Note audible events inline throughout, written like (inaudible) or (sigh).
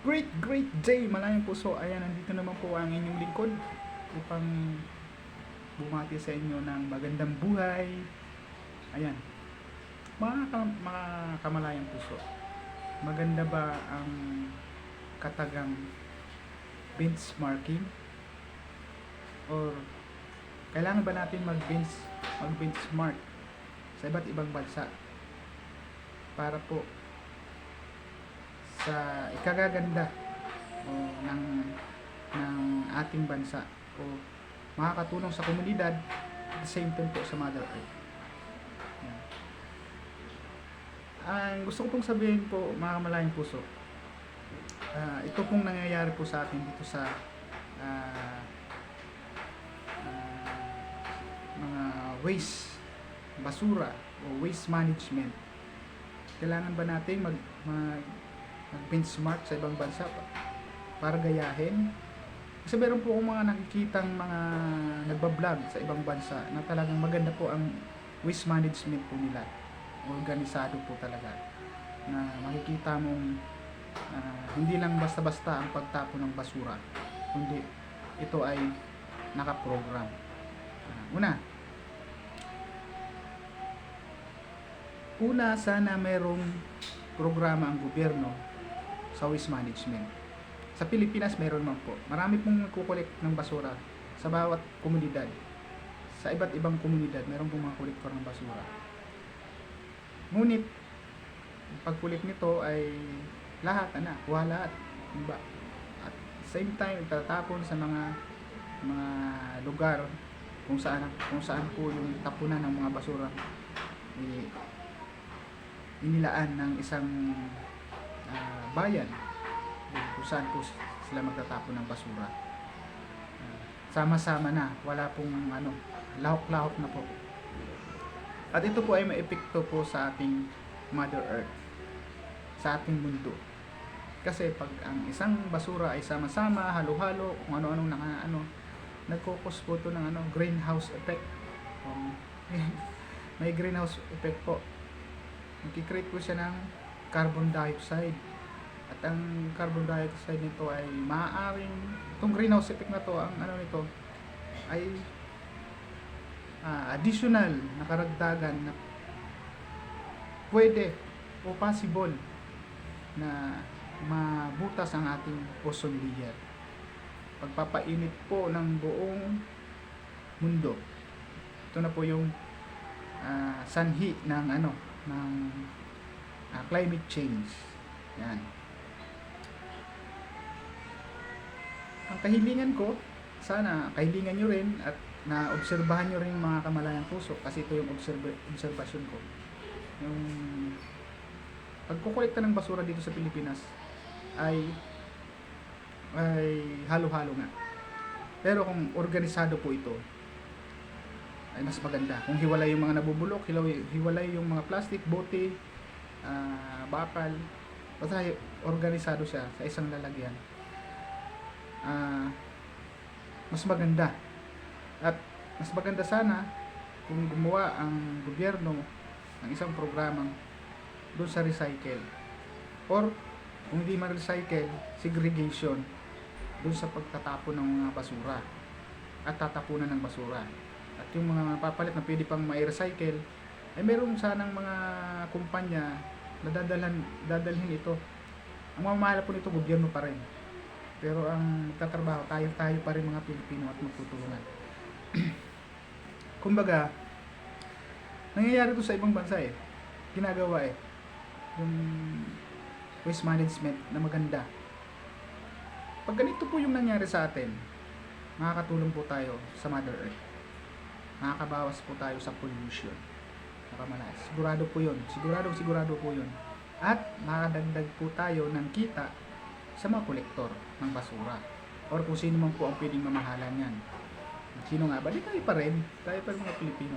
great, great day, malayang puso. Ayan, nandito naman po ang inyong lingkod upang bumati sa inyo ng magandang buhay. Ayan, mga, ka- mga kamalayang puso, maganda ba ang katagang benchmarking? Or kailangan ba natin mag-bench, mag-benchmark sa iba't ibang bansa para po sa ikagaganda o ng ng ating bansa o makakatulong sa komunidad at the same time po sa Mother Earth. Ang gusto ko pong sabihin po mga kamalayang puso, ah, ito pong nangyayari po sa atin dito sa ah, ah, mga waste, basura o waste management. Kailangan ba natin mag, mag mag-benchmark sa ibang bansa pa- para gayahin. Kasi meron po akong mga nakikitang mga nagbablog sa ibang bansa na talagang maganda po ang waste management po nila. Organisado po talaga. Na makikita mong ah, hindi lang basta-basta ang pagtapon ng basura, kundi ito ay nakaprogram. Ah, una, una sana merong programa ang gobyerno sa waste management. Sa Pilipinas, meron man po. Marami pong nagkukolekt ng basura sa bawat komunidad. Sa iba't ibang komunidad, meron pong mga kolektor ng basura. Ngunit, ang pagkulik nito ay lahat, ana, kuha lahat. Diba? At same time, tatapon sa mga mga lugar kung saan kung saan po yung tapunan ng mga basura eh, inilaan ng isang bayan kung saan po sila magtatapon ng basura. Sama-sama na, wala pong ano, lahok-lahok na po. At ito po ay may epekto po sa ating Mother Earth, sa ating mundo. Kasi pag ang isang basura ay sama-sama, halo-halo, kung ano-anong naka, ano, nagkukos po ito ng ano, greenhouse effect. Um, (laughs) may greenhouse effect po. Nagkikreate po siya ng carbon dioxide. At ang carbon dioxide nito ay maaaring, itong greenhouse effect na to, ang ano nito, ay ah, additional na karagdagan na pwede o possible na mabutas ang ating ozone layer. Pagpapainit po ng buong mundo. Ito na po yung ah, sanhi ng ano ng ah, climate change. Yan. Ang kahilingan ko, sana kahilingan nyo rin at na-obserbahan nyo rin mga kamalayang puso kasi ito yung observa- observation ko. Yung pagkukolekta ng basura dito sa Pilipinas ay ay halo-halo nga. Pero kung organisado po ito, ay mas maganda. Kung hiwalay yung mga nabubulok, hiwalay yung mga plastic, bote, ah, bakal, basta organisado siya sa isang lalagyan. Ah, mas maganda. At mas maganda sana kung gumawa ang gobyerno ng isang programang doon sa recycle. Or kung hindi man recycle, segregation doon sa pagtatapon ng mga basura at tatapunan ng basura. At yung mga papalit na pwede pang ma-recycle, ay meron sanang mga kumpanya na dadalhan, dadalhin ito. Ang mamamahala po nito, gobyerno pa rin. Pero ang tatrabaho, tayo-tayo pa rin mga Pilipino at magtutulungan. (clears throat) Kumbaga, nangyayari to sa ibang bansa eh. Ginagawa eh. Yung waste management na maganda. Pag ganito po yung nangyari sa atin, makakatulong po tayo sa Mother Earth. Makakabawas po tayo sa pollution. Nakamalas. Sigurado po yun. Sigurado, sigurado po yun. At makakadagdag po tayo ng kita sa mga kolektor ng basura. Or kung sino man po ang pwedeng mamahalan yan. Sino nga ba? Di tayo pa rin. Tayo pa rin mga Pilipino.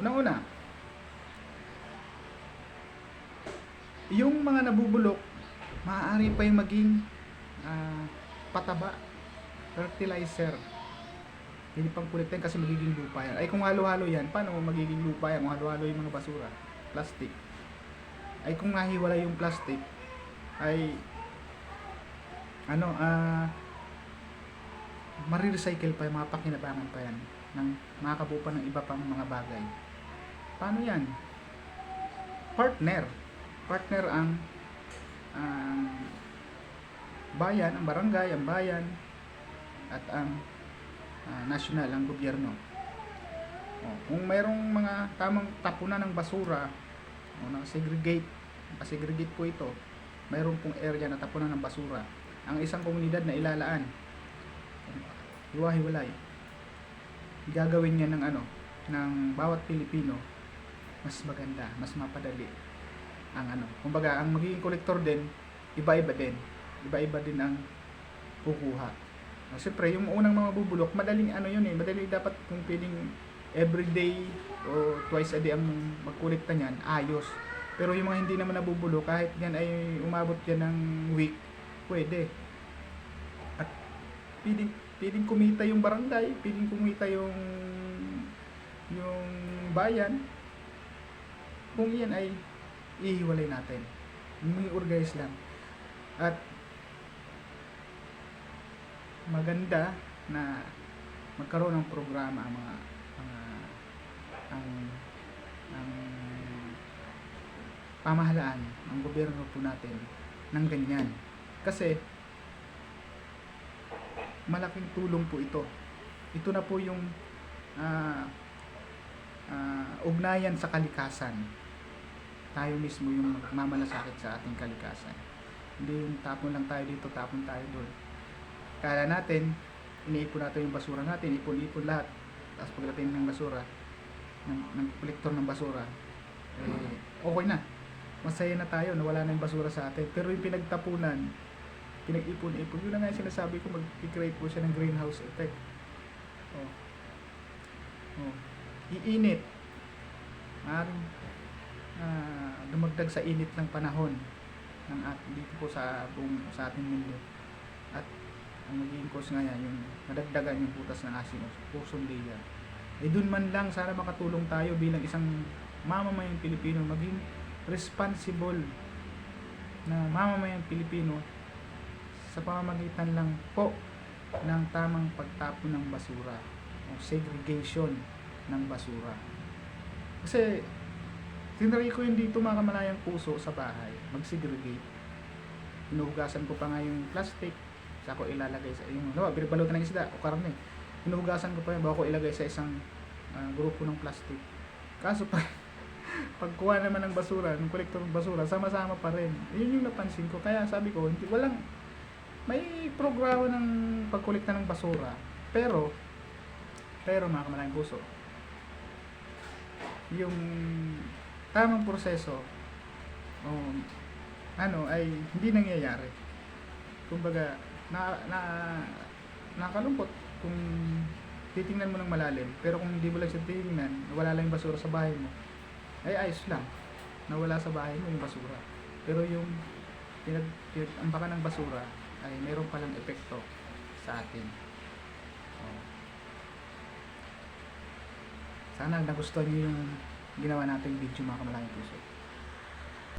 Unang-una, yung mga nabubulok, maaari pa yung maging ah, pataba, fertilizer. Hindi pang kulitin kasi magiging lupa yan. Ay kung halo-halo yan, paano magiging lupa yan kung halo-halo yung mga basura? Plastic. Ay kung nahiwala yung plastic, ay ano, ah, marirecycle pa yung mga pakinabangan pa yan ng makakabuo pa ng iba pang mga bagay. Paano yan? Partner. Partner ang ang bayan, ang barangay, ang bayan, at ang ah, national, ang gobyerno. O, kung mayroong mga tamang tapunan ng basura, o na-segregate, segregate po ito, mayroon pong area na tapunan ng basura. Ang isang komunidad na ilalaan, hiwa-hiwalay. Gagawin niya ng ano, ng bawat Pilipino, mas maganda, mas mapadali ang ano. Kumbaga, ang magiging kolektor din, iba-iba din. Iba-iba din ang kukuha. No, Siyempre, yung unang mga bubulok, madaling ano yun eh, madali dapat kung pwedeng everyday o twice a day ang magkolekta niyan, ayos. Pero yung mga hindi naman nabubulok, kahit yan ay umabot yan ng week, pwede. At pwedeng, pwedeng kumita yung barangay, pwedeng kumita yung yung bayan. Kung yan ay ihiwalay natin. May organize lang. At maganda na magkaroon ng programa ang mga mga ang ang pamahalaan ang gobyerno po natin ng ganyan. Kasi malaking tulong po ito. Ito na po yung ah, ah, ugnayan sa kalikasan. Tayo mismo yung mamalasakit sa ating kalikasan. Hindi yung tapon lang tayo dito tapon tayo doon kala natin iniipon natin yung basura natin ipon-ipon lahat. Tapos pagdating ng basura ng, ng kolektor ng basura eh, okay na. Masaya na tayo na wala na yung basura sa atin. Pero yung pinagtapunan pinag-ipon-ipon yun na nga yung sinasabi ko mag-create po siya ng greenhouse effect. Oh. Oh. iinit. Maaaring ah, dumagdag sa init ng panahon ng at dito po sa buong sa ating mundo. At ang magiging cause nga yan, yung nadagdagan yung butas ng ating ozone layer. Eh dun man lang, sana makatulong tayo bilang isang mamamayang Pilipino, maging responsible na mamamayang Pilipino sa pamamagitan lang po ng tamang pagtapon ng basura o segregation ng basura. Kasi tinry ko yun dito mga kamalayang puso sa bahay, mag-segregate. Hinuhugasan ko pa nga yung plastic, sa ko ilalagay sa yung no, binabalutan ng isda o karne. Hinuhugasan ko pa yun bago ilagay sa isang ah, grupo ng plastic. Kaso pa (laughs) pagkuha naman ng basura, ng kolektor ng basura, sama-sama pa rin. Yun yung napansin ko. Kaya sabi ko, hindi walang may programa ng pagkolekta ng basura. Pero pero mga kamalayang puso, yung tamang proseso o ano ay hindi nangyayari. Kumbaga, na, na nakalungkot kung titingnan mo ng malalim. Pero kung hindi mo lang siya titingnan wala lang yung basura sa bahay mo ay ayos lang. Nawala sa bahay mo yung basura. Pero yung pinag, pinag ng basura ay meron palang epekto sa atin. Sana nagustuhan niyo yung ginawa nating video mga kamalayang puso